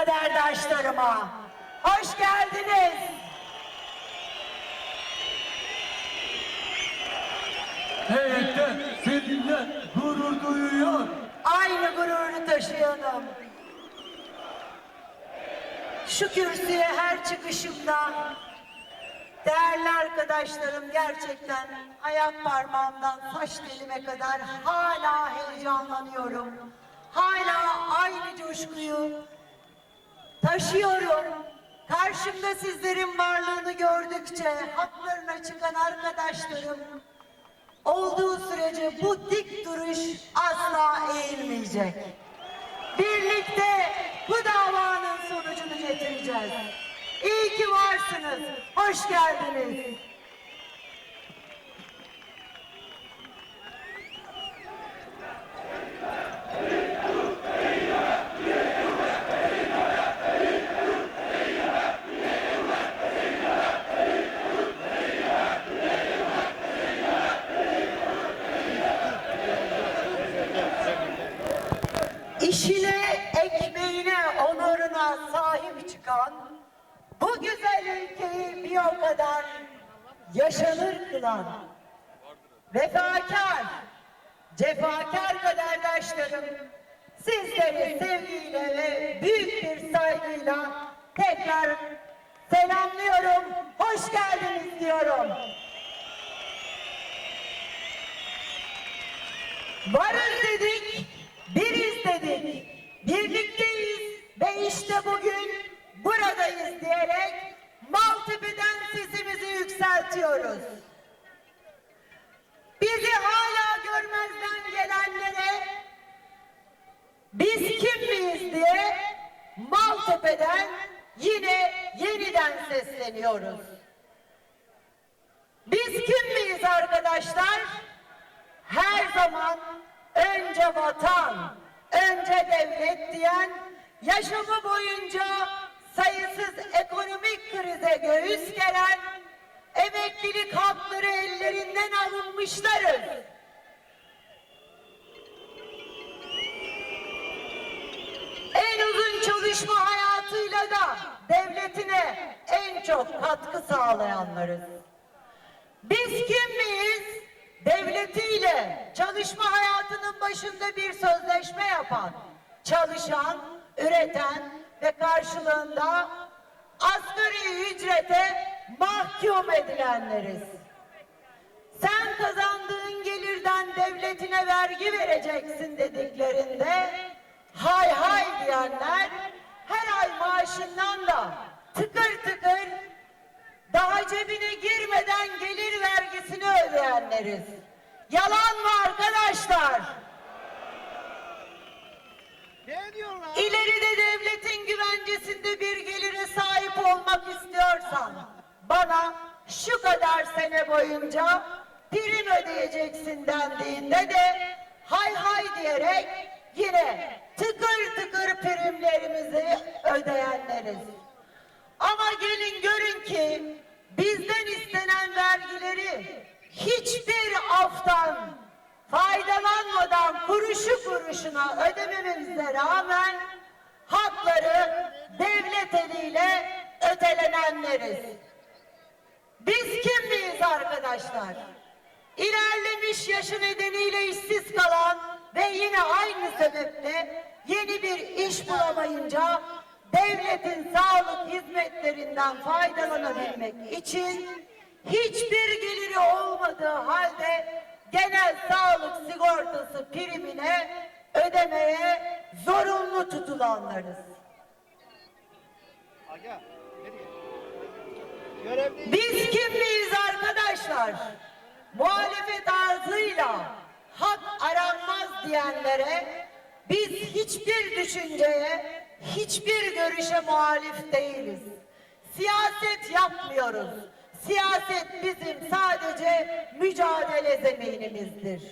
kaderdaşlarıma. Hoş geldiniz. Heyette seninle gurur duyuyor. Aynı gururu taşıyalım. Şu kürsüye her çıkışımda değerli arkadaşlarım gerçekten ayak parmağımdan saç telime kadar hala heyecanlanıyorum. Hala aynı coşkuyu taşıyorum. Karşımda sizlerin varlığını gördükçe haklarına çıkan arkadaşlarım olduğu sürece bu dik duruş asla eğilmeyecek. Birlikte bu davanın sonucunu getireceğiz. İyi ki varsınız. Hoş geldiniz. İşine, ekmeğine, onuruna sahip çıkan, bu güzel ülkeyi bir o kadar yaşanır kılan, vefakar, cefakar kaderdaşlarım, sizleri sevgiyle ve büyük bir saygıyla tekrar selamlıyorum, hoş geldiniz diyorum. Varız dedik, biriz dedik, birlikteyiz ve işte bugün buradayız diyerek Maltepe'den sesimizi yükseltiyoruz. Bizi hala görmezden gelenlere biz kim miyiz diye Maltepe'den yine yeniden sesleniyoruz. Biz kim miyiz arkadaşlar? her zaman önce vatan, önce devlet diyen yaşamı boyunca sayısız ekonomik krize göğüs geren emeklilik hakları ellerinden alınmışlarız. En uzun çalışma hayatıyla da devletine en çok katkı sağlayanlarız. Biz kim miyiz? Devletiyle çalışma hayatının başında bir sözleşme yapan, çalışan, üreten ve karşılığında asgari ücrete mahkum edilenleriz. Sen kazandığın gelirden devletine vergi vereceksin dediklerinde hay hay diyenler her ay maaşından da tıkır tıkır daha cebine girmeden gelir vergisini ödeyenleriz. Yalan mı arkadaşlar? Ne diyorlar? İleride devletin güvencesinde bir gelire sahip olmak istiyorsan bana şu kadar sene boyunca prim ödeyeceksin dendiğinde de hay hay diyerek yine tıkır tıkır primlerimizi ödeyenleriz. Ama gelin görün ki bizden istenen vergileri hiçbir aftan faydalanmadan kuruşu kuruşuna ödememize rağmen hakları devlet eliyle ötelenenleriz. Biz kim miyiz arkadaşlar? İlerlemiş yaşı nedeniyle işsiz kalan ve yine aynı sebeple yeni bir iş bulamayınca devletin sağlık hizmetlerinden faydalanabilmek için hiçbir geliri olmadığı halde genel sağlık sigortası primine ödemeye zorunlu tutulanlarız. Biz kim miyiz arkadaşlar? Muhalefet ağzıyla hak aranmaz diyenlere biz hiçbir düşünceye, hiçbir görüşe muhalif değiliz. Siyaset yapmıyoruz. Siyaset bizim sadece mücadele zeminimizdir.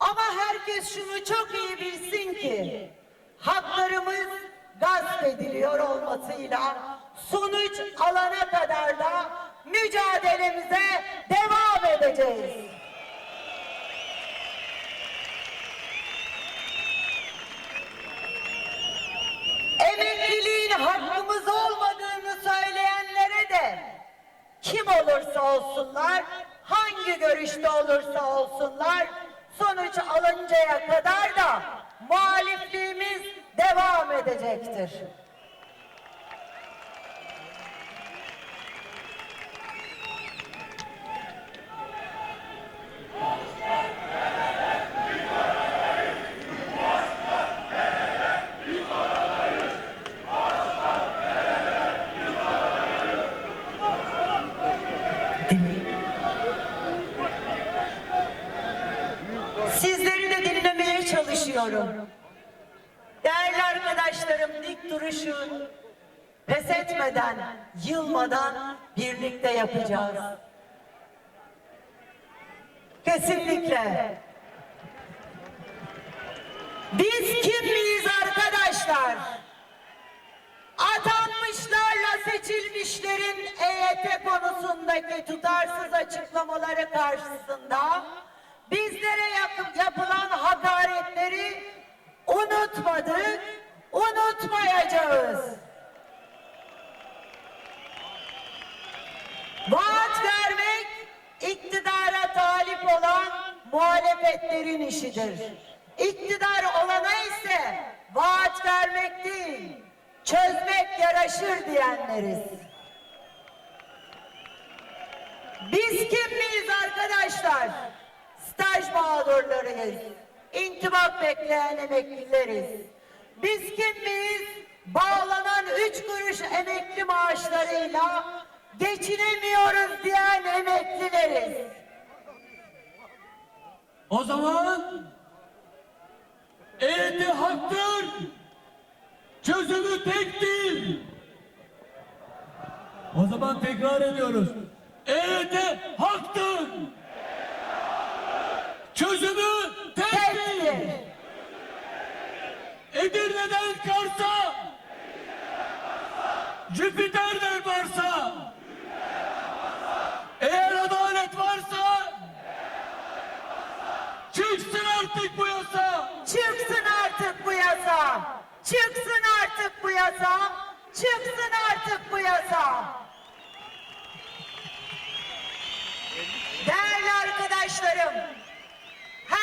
Ama herkes şunu çok iyi bilsin ki haklarımız gasp ediliyor olmasıyla sonuç alana kadar da mücadelemize devam edeceğiz. Emeklilik olursa olsunlar, hangi görüşte olursa olsunlar, sonuç alıncaya kadar da muhalifliğimiz devam edecektir. Değerli arkadaşlarım dik duruşu pes etmeden, yılmadan birlikte yapacağız. Kesinlikle. Biz kim miyiz arkadaşlar? Atanmışlarla seçilmişlerin EYT konusundaki tutarsız açıklamaları karşısında bizlere yap- yapılan hakaretleri unutmadık, unutmayacağız. Vaat vermek iktidara talip olan muhalefetlerin işidir. İktidar olana ise vaat vermek değil, çözmek yaraşır diyenleriz. Biz kim miyiz arkadaşlar? Staj mağdurlarıyız. İntibak bekleyen emeklileriz. Biz kim miyiz? Bağlanan üç kuruş emekli maaşlarıyla geçinemiyoruz diyen emeklileriz. O zaman EYT haktır. Çözümü tektir. O zaman tekrar ediyoruz. EYT haktır. Çözümü tektir. Edirne'den Kars'a Jüpiter'den varsa eğer adalet varsa çıksın artık bu yasa Çıksın artık bu yasa. Çıksın artık bu yasa. Çıksın artık bu yasa. Değerli arkadaşlarım,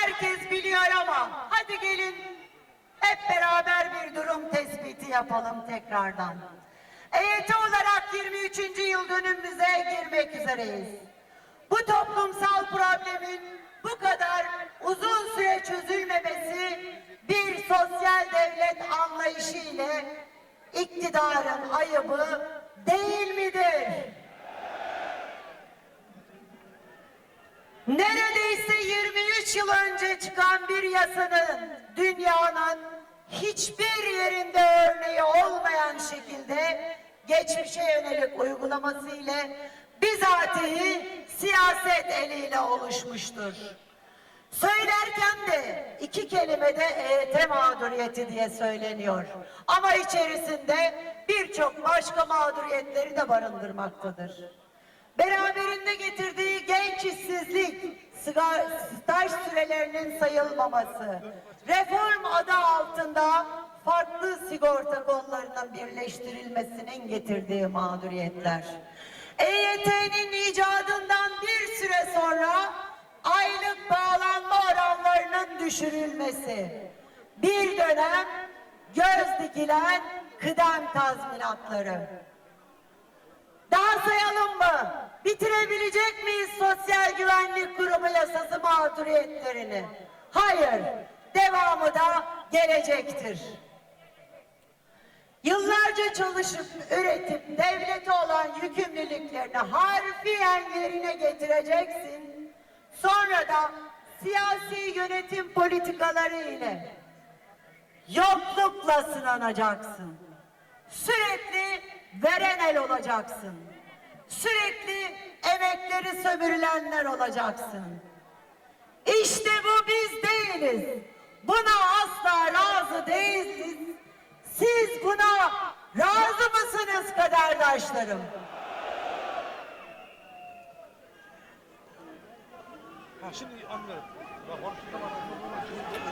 herkes biliyor ama hadi gelin hep beraber bir durum tespiti yapalım tekrardan. EYT olarak 23. yıl dönümümüze girmek üzereyiz. Bu toplumsal problemin bu kadar uzun süre çözülmemesi bir sosyal devlet anlayışı ile iktidarın ayıbı değil midir? Neredeyse 23 yıl önce çıkan bir yasanın dünyanın hiçbir yerinde örneği olmayan şekilde geçmişe yönelik uygulaması ile bizatihi siyaset eliyle oluşmuştur. Söylerken de iki kelimede EYT mağduriyeti diye söyleniyor. Ama içerisinde birçok başka mağduriyetleri de barındırmaktadır. Beraberinde getirdiği genç işsizlik, staj sürelerinin sayılmaması, reform adı altında farklı sigorta kollarının birleştirilmesinin getirdiği mağduriyetler. EYT'nin icadından bir süre sonra aylık bağlanma oranlarının düşürülmesi, bir dönem göz dikilen kıdem tazminatları. Daha sayalım mı? Bitirebilecek miyiz Sosyal Güvenlik Kurumu yasası mağduriyetlerini? Hayır. Devamı da gelecektir. Yıllarca çalışıp üretip devlete olan yükümlülüklerini harfiyen yerine getireceksin. Sonra da siyasi yönetim politikaları ile yoklukla sınanacaksın. Sürekli veren el olacaksın. Sürekli emekleri sömürülenler olacaksın. İşte bu biz değiliz. Buna asla razı değiliz. Siz buna razı mısınız kaderdaşlarım?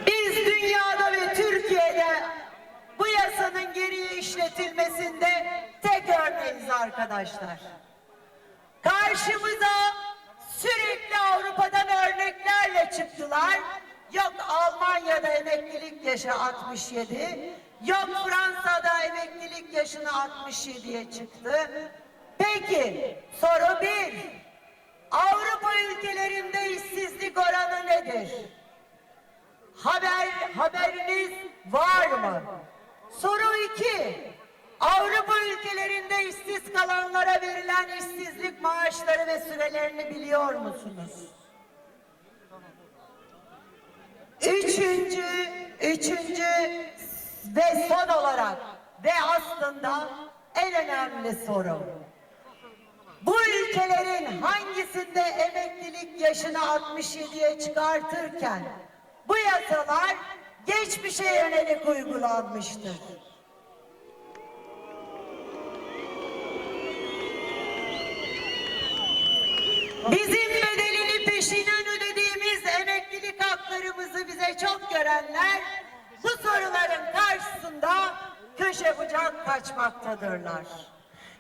Biz dünyada ve Türkiye'de bu yasanın geriye işletilmesinde tek örneğiz arkadaşlar. Karşı Karşımıza sürekli Avrupa'dan örneklerle çıktılar. Yok Almanya'da emeklilik yaşı 67, yok Fransa'da emeklilik yaşını 67'ye çıktı. Peki soru bir, Avrupa ülkelerinde işsizlik oranı nedir? Haber, haberiniz var mı? Soru iki. Avrupa ülkelerinde işsiz kalanlara verilen işsizlik maaşları ve sürelerini biliyor musunuz? Üçüncü, üçüncü ve son olarak ve aslında en önemli soru. Bu ülkelerin hangisinde emeklilik yaşını 67'ye çıkartırken bu yasalar geçmişe yönelik uygulanmıştır. Haklarımızı bize çok görenler bu soruların karşısında köşe bucak kaçmaktadırlar.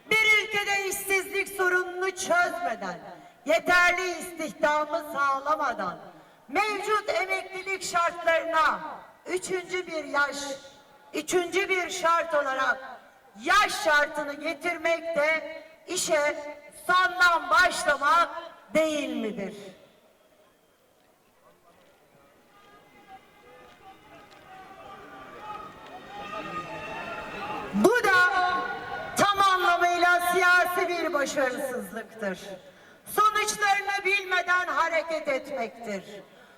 Bir ülkede işsizlik sorununu çözmeden, yeterli istihdamı sağlamadan, mevcut emeklilik şartlarına üçüncü bir yaş, üçüncü bir şart olarak yaş şartını getirmek de işe sondan başlamak değil midir? Bir başarısızlıktır. Sonuçlarını bilmeden hareket etmektir.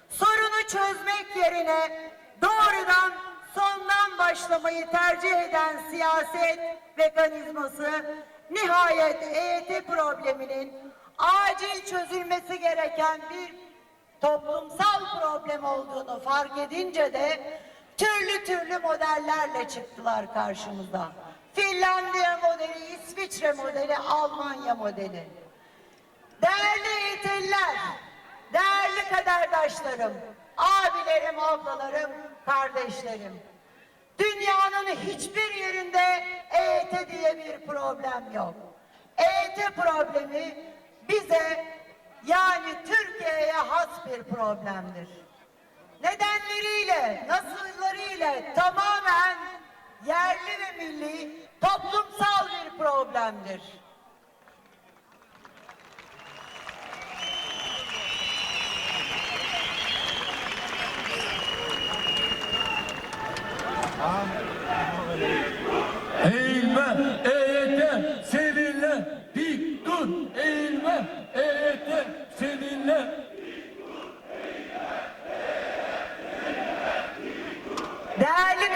Sorunu çözmek yerine doğrudan sondan başlamayı tercih eden siyaset mekanizması nihayet EYT probleminin acil çözülmesi gereken bir toplumsal problem olduğunu fark edince de türlü türlü modellerle çıktılar karşımıza. Finlandiya modeli, İsviçre modeli, Almanya modeli. Değerli eğitimler, değerli kaderdaşlarım, abilerim, ablalarım, kardeşlerim. Dünyanın hiçbir yerinde EYT diye bir problem yok. EYT problemi bize yani Türkiye'ye has bir problemdir. Nedenleriyle, nasıllarıyla tamamen yerli ve milli toplumsal bir problemdir. Eğilme, EYT seninle. Dik dur, eğilme, EYT seninle. Değerli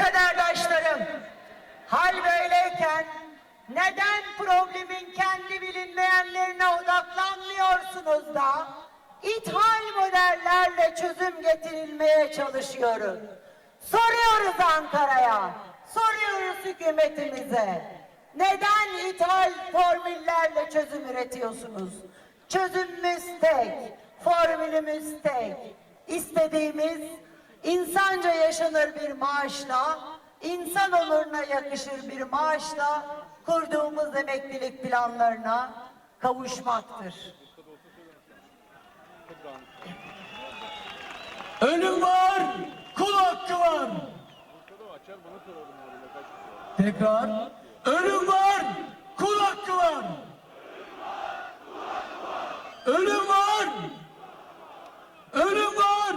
odaklanmıyorsunuz da ithal modellerle çözüm getirilmeye çalışıyoruz? Soruyoruz Ankara'ya, soruyoruz hükümetimize. Neden ithal formüllerle çözüm üretiyorsunuz? Çözümümüz tek, formülümüz tek. İstediğimiz insanca yaşanır bir maaşla, insan onuruna yakışır bir maaşla kurduğumuz emeklilik planlarına kavuşmaktır. Ölüm var, kul hakkı var. Tekrar. Ölüm var, kul hakkı var. Ölüm var. Ölüm var.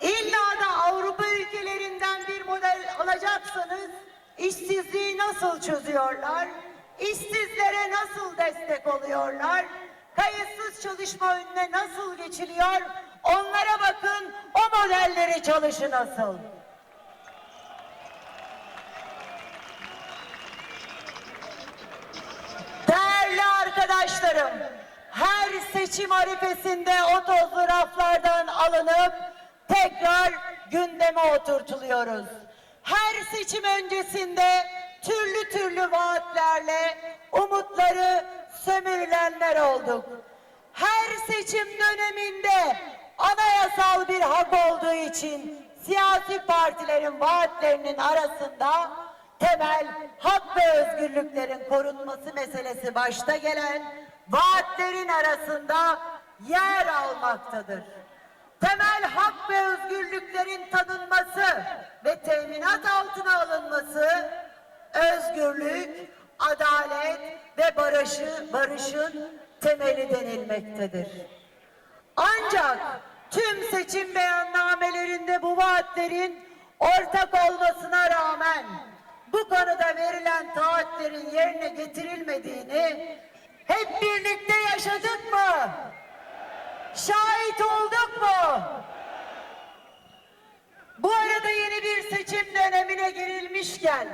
İlla da Avrupa ülkelerinden bir model alacaksanız işsizliği nasıl çözüyorlar? İşsizlere nasıl destek oluyorlar? Kayıtsız çalışma önüne nasıl geçiliyor? Onlara bakın, o modelleri çalışın asıl. Değerli arkadaşlarım, her seçim arifesinde o tozlu raflardan alınıp tekrar gündeme oturtuluyoruz. Her seçim öncesinde türlü türlü vaatlerle umutları sömürülenler olduk. Her seçim döneminde anayasal bir hak olduğu için siyasi partilerin vaatlerinin arasında temel hak ve özgürlüklerin korunması meselesi başta gelen vaatlerin arasında yer almaktadır. Temel hak ve özgürlüklerin tanınması ve teminat altına alınması özgürlük, adalet ve barışı, barışın temeli denilmektedir. Ancak tüm seçim beyannamelerinde bu vaatlerin ortak olmasına rağmen bu konuda verilen taahhütlerin yerine getirilmediğini hep birlikte yaşadık mı? Şahit olduk mu? Bu arada yeni bir seçim dönemine girilmişken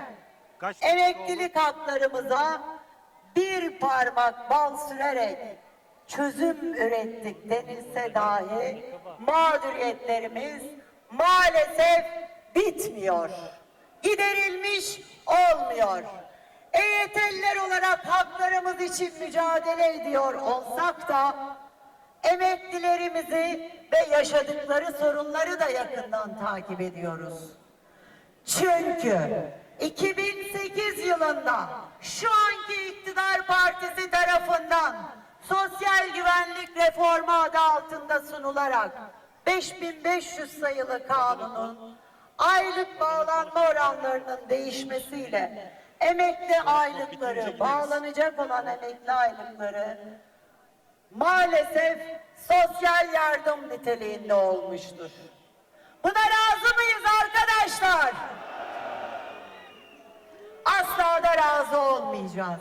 emeklilik haklarımıza bir parmak bal sürerek çözüm ürettik denilse dahi mağduriyetlerimiz maalesef bitmiyor. Giderilmiş olmuyor. EYT'liler olarak haklarımız için mücadele ediyor olsak da emeklilerimizi ve yaşadıkları sorunları da yakından takip ediyoruz. Çünkü 2008 yılında şu anki iktidar partisi tarafından sosyal güvenlik reformu adı altında sunularak 5500 sayılı kanunun aylık bağlanma oranlarının değişmesiyle emekli aylıkları, bağlanacak olan emekli aylıkları maalesef sosyal yardım niteliğinde olmuştur. Buna razı mıyız arkadaşlar? Asla da razı olmayacağız.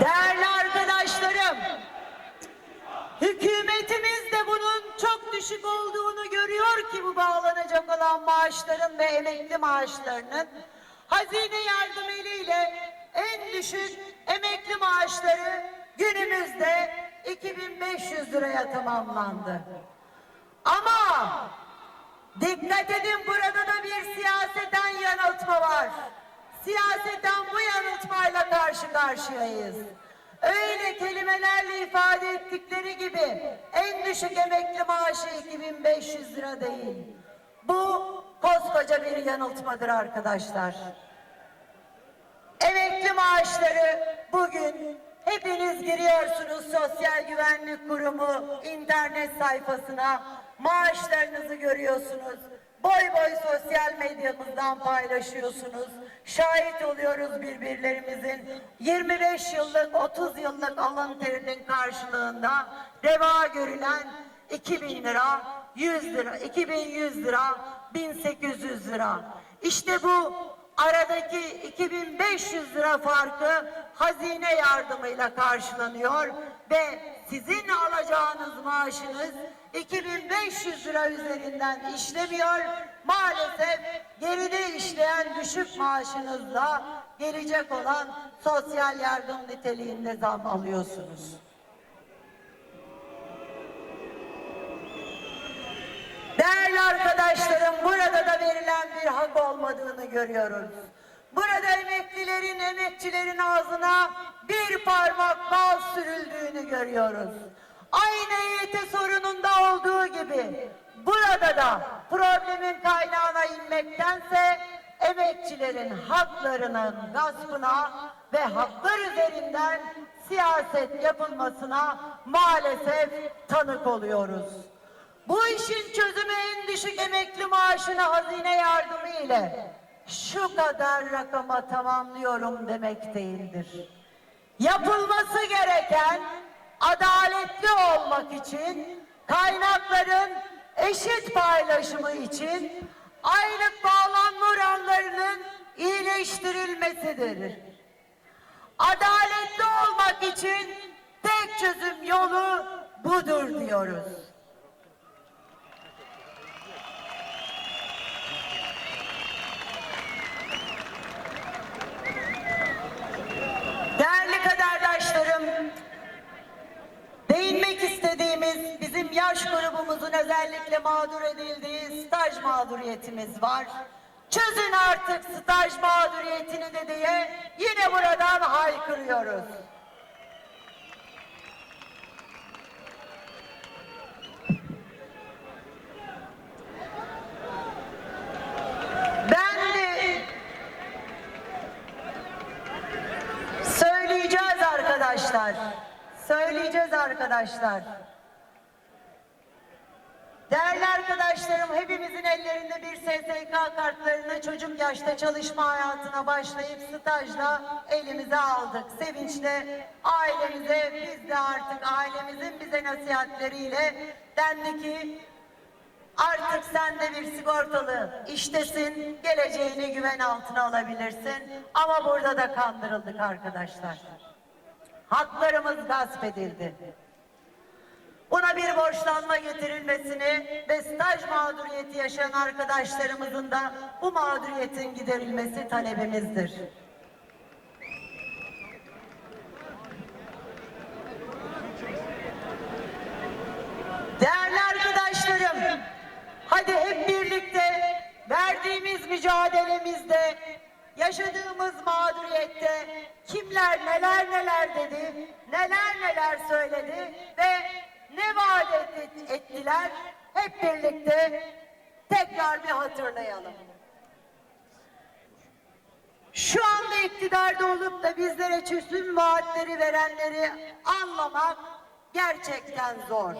Değerli arkadaşlarım, hükümetimiz de bunun çok düşük olduğunu görüyor ki bu bağlanacak olan maaşların ve emekli maaşlarının hazine yardım eliyle en düşük emekli maaşları günümüzde 2500 liraya tamamlandı. Ama dikkat edin burada da bir siyaseten yanıltma var. Siyaseten bu yanıltmayla karşı karşıyayız. Öyle kelimelerle ifade ettikleri gibi en düşük emekli maaşı 2500 lira değil. Bu koskoca bir yanıltmadır arkadaşlar. Emekli maaşları bugün hepiniz giriyorsunuz Sosyal Güvenlik Kurumu internet sayfasına maaşlarınızı görüyorsunuz. Boy boy sosyal medyamızdan paylaşıyorsunuz. Şahit oluyoruz birbirlerimizin 25 yıllık 30 yıllık alın terinin karşılığında reva görülen 2000 lira 100 lira 2100 lira 1800 lira. İşte bu aradaki 2500 lira farkı hazine yardımıyla karşılanıyor ve sizin alacağınız maaşınız 2500 lira üzerinden işlemiyor. Maalesef geride işleyen düşük maaşınızla gelecek olan sosyal yardım niteliğinde zam alıyorsunuz. Değerli arkadaşlarım burada da verilen bir hak olmadığını görüyoruz. Burada emeklilerin, emekçilerin ağzına bir parmak bal sürüldüğünü görüyoruz. Aynı EYT sorununda olduğu gibi burada da problemin kaynağına inmektense emekçilerin haklarının gaspına ve haklar üzerinden siyaset yapılmasına maalesef tanık oluyoruz. Bu işin çözümü en düşük emekli maaşını hazine yardımı ile şu kadar rakama tamamlıyorum demek değildir. Yapılması gereken adaletli olmak için kaynakların eşit paylaşımı için aylık bağlanma oranlarının iyileştirilmesidir. Adaletli olmak için tek çözüm yolu budur diyoruz. yaş grubumuzun özellikle mağdur edildiği staj mağduriyetimiz var. Çözün artık staj mağduriyetini de diye yine buradan haykırıyoruz. Ben de söyleyeceğiz arkadaşlar. Söyleyeceğiz arkadaşlar. Değerli arkadaşlarım hepimizin ellerinde bir SSK kartlarını çocuk yaşta çalışma hayatına başlayıp stajla elimize aldık. Sevinçle ailemize biz de artık ailemizin bize nasihatleriyle dendi ki artık sen de bir sigortalı iştesin geleceğini güven altına alabilirsin. Ama burada da kandırıldık arkadaşlar. Haklarımız gasp edildi. Buna bir borçlanma getirilmesini ve staj mağduriyeti yaşayan arkadaşlarımızın da bu mağduriyetin giderilmesi talebimizdir. Değerli arkadaşlarım, hadi hep birlikte verdiğimiz mücadelemizde, yaşadığımız mağduriyette kimler neler neler dedi, neler neler söyledi ve ne vaat etti- ettiler hep birlikte tekrar bir hatırlayalım. Şu anda iktidarda olup da bizlere çözüm vaatleri verenleri anlamak gerçekten zor.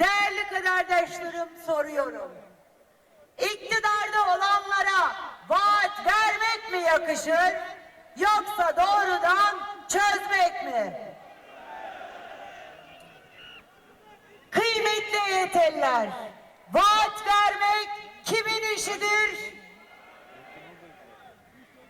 Değerli kardeşlerim soruyorum. İktidarda olanlara vaat vermek mi yakışır yoksa doğrudan çözmek mi? Kıymetli yeterler, vaat vermek kimin işidir?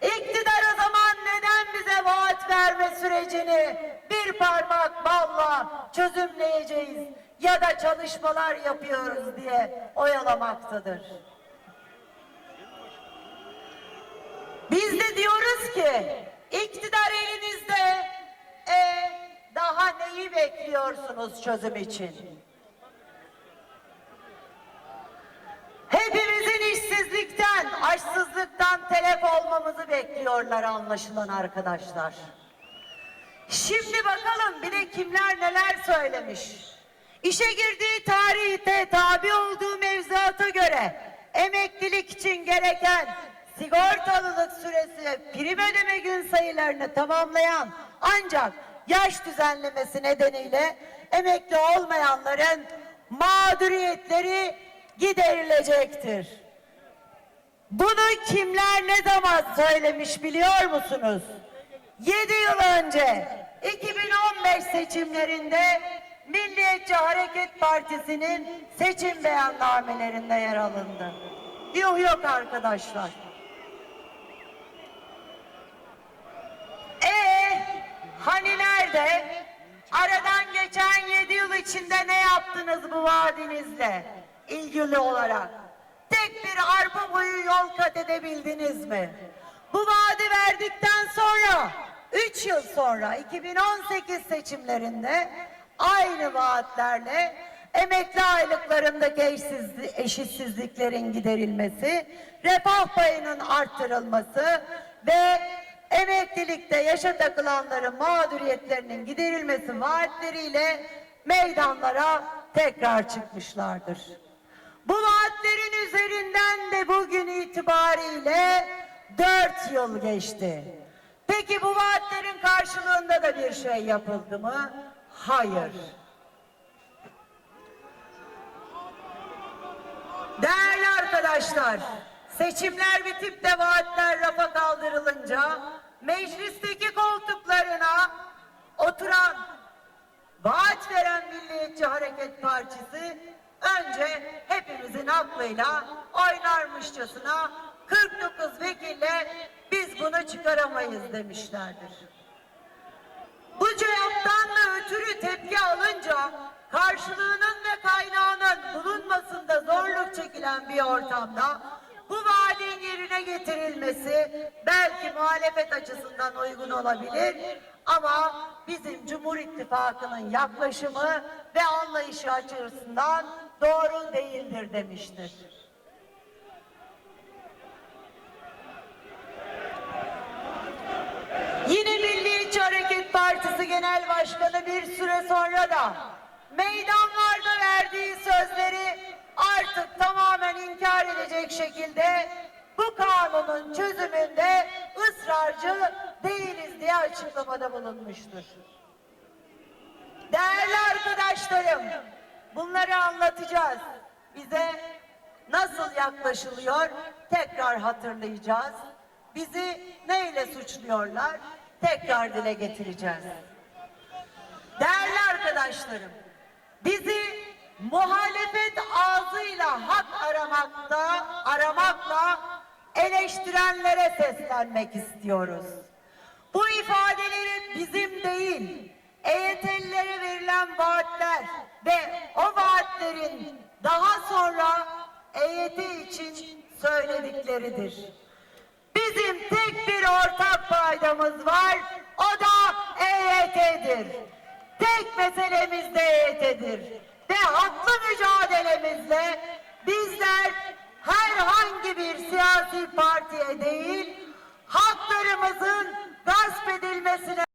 İktidar o zaman neden bize vaat verme sürecini bir parmak balla çözümleyeceğiz ya da çalışmalar yapıyoruz diye oyalamaktadır. Biz de diyoruz ki iktidar elinizde e, daha neyi bekliyorsunuz çözüm için? Açsızlıktan telef olmamızı bekliyorlar anlaşılan arkadaşlar. Şimdi bakalım bir de kimler neler söylemiş. İşe girdiği tarihte tabi olduğu mevzuata göre emeklilik için gereken sigortalılık süresi prim ödeme gün sayılarını tamamlayan ancak yaş düzenlemesi nedeniyle emekli olmayanların mağduriyetleri giderilecektir. Bunu kimler ne zaman söylemiş biliyor musunuz? 7 yıl önce 2015 seçimlerinde Milliyetçi Hareket Partisi'nin seçim beyannamelerinde yer alındı. Yok yok arkadaşlar. Ee, hani nerede? Aradan geçen 7 yıl içinde ne yaptınız bu vaadinizle ilgili olarak? Tek bir arpa boyu yol kat edebildiniz mi? Bu vaadi verdikten sonra 3 yıl sonra 2018 seçimlerinde aynı vaatlerle emekli aylıklarındaki eşitsizliklerin giderilmesi, refah payının arttırılması ve emeklilikte yaşa takılanların mağduriyetlerinin giderilmesi vaatleriyle meydanlara tekrar çıkmışlardır. Bu vaatlerin üzerinden de bugün itibariyle dört yıl geçti. Peki bu vaatlerin karşılığında da bir şey yapıldı mı? Hayır. Değerli arkadaşlar, seçimler bitip de vaatler rafa kaldırılınca meclisteki koltuklarına oturan vaat veren Milliyetçi Hareket Partisi önce hepimizin aklıyla oynarmışçasına 49 vekille biz bunu çıkaramayız demişlerdir. Bu cevaptan da ötürü tepki alınca karşılığının ve kaynağının bulunmasında zorluk çekilen bir ortamda bu vaadin yerine getirilmesi belki muhalefet açısından uygun olabilir ama bizim Cumhur İttifakı'nın yaklaşımı ve anlayışı açısından doğru değildir demiştir. Yine Milliyetçi Hareket Partisi Genel Başkanı bir süre sonra da meydanlarda verdiği sözleri artık tamamen inkar edecek şekilde bu kanunun çözümünde ısrarcı değiliz diye açıklamada bulunmuştur. Değerli arkadaşlarım, bunları anlatacağız. Bize nasıl yaklaşılıyor tekrar hatırlayacağız. Bizi neyle suçluyorlar tekrar dile getireceğiz. Değerli arkadaşlarım, bizi muhalefet ağzıyla hak aramakta, aramakla eleştirenlere seslenmek istiyoruz. Bu ifadeleri bizim değil, EYT'lilere verilen vaatler ve o vaatlerin daha sonra EYT için söyledikleridir. Bizim tek bir ortak paydamız var, o da EYT'dir. Tek meselemiz de EYT'dir. Ve haklı mücadelemizle bizler herhangi bir siyasi partiye değil, haklarımızın gasp edilmesine